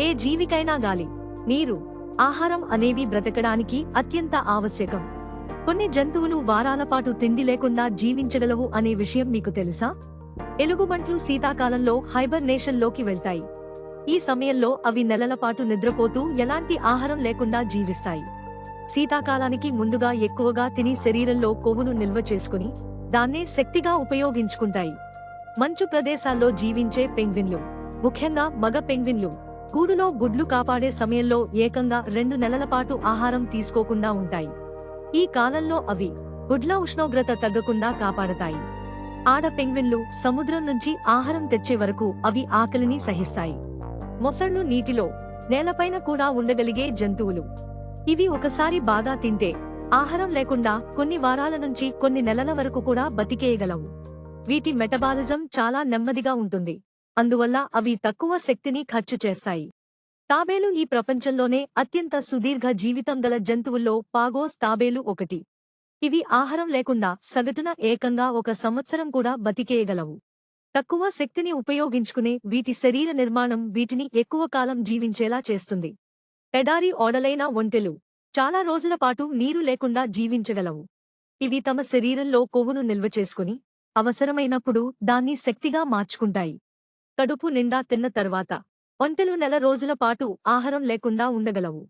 ఏ జీవికైనా గాలి నీరు ఆహారం అనేవి బ్రతకడానికి అత్యంత ఆవశ్యకం. కొన్ని జంతువులు వారాల పాటు తిండి లేకుండా జీవించగలవు అనే విషయం మీకు తెలుసా? ఎలుగుబంట్లు శీతాకాలంలో హైబర్నేషన్లోకి వెళ్తాయి. ఈ సమయంలో అవి నెలల పాటు నిద్రపోతూ ఎలాంటి ఆహారం లేకుండా జీవిస్తాయి. శీతాకాలానికి ముందుగా ఎక్కువగా తిని శరీరంలో కొవ్వును నిల్వ చేసుకుని దాన్నే శక్తిగా ఉపయోగించుకుంటాయి. మంచు ప్రదేశాల్లో జీవించే పెంగ్విన్లు ముఖ్యంగా మగ పెంగ్విన్లు గూడులో గుడ్లు కాపాడే సమయంలో ఏకంగా రెండు నెలల పాటు ఆహారం తీసుకోకుండా ఉంటాయి. ఈ కాలంలో అవి గుడ్ల ఉష్ణోగ్రత తగ్గకుండా కాపాడతాయి. ఆడ పెంగ్విన్లు సముద్రం నుంచి ఆహారం తెచ్చే వరకు అవి ఆకలిని సహిస్తాయి. మొసళ్ళు నీటిలో నేలపైన కూడా ఉండగలిగే జంతువులు. ఇవి ఒకసారి బాగా తింటే ఆహారం లేకుండా కొన్ని వారాల నుంచి కొన్ని నెలల వరకు కూడా బతికేయగలవు. వీటి మెటబాలిజం చాలా నెమ్మదిగా ఉంటుంది. అందువల్ల అవి తక్కువ శక్తిని ఖర్చు చేస్తాయి. తాబేలు ఈ ప్రపంచంలోనే అత్యంత సుదీర్ఘ జీవితం గల జంతువుల్లో పాగోస్ తాబేలు ఒకటి. ఇవి ఆహారం లేకుండా సగటున ఏకంగా ఒక సంవత్సరం కూడా బతికేయగలవు. తక్కువ శక్తిని ఉపయోగించుకునే వీటి శరీర నిర్మాణం వీటిని ఎక్కువ కాలం జీవించేలా చేస్తుంది. ఎడారి ఓడలైన ఒంటెలు చాలా రోజుల పాటు నీరు లేకుండా జీవించగలవు. ఇవి తమ శరీరంలో కొవ్వును నిల్వ చేసుకుని అవసరమైనప్పుడు దాన్ని శక్తిగా మార్చుకుంటాయి. కడుపు నిండా తిన్న తర్వాత ఒంటెలు నెల రోజుల పాటు ఆహారం లేకుండా ఉండగలవు.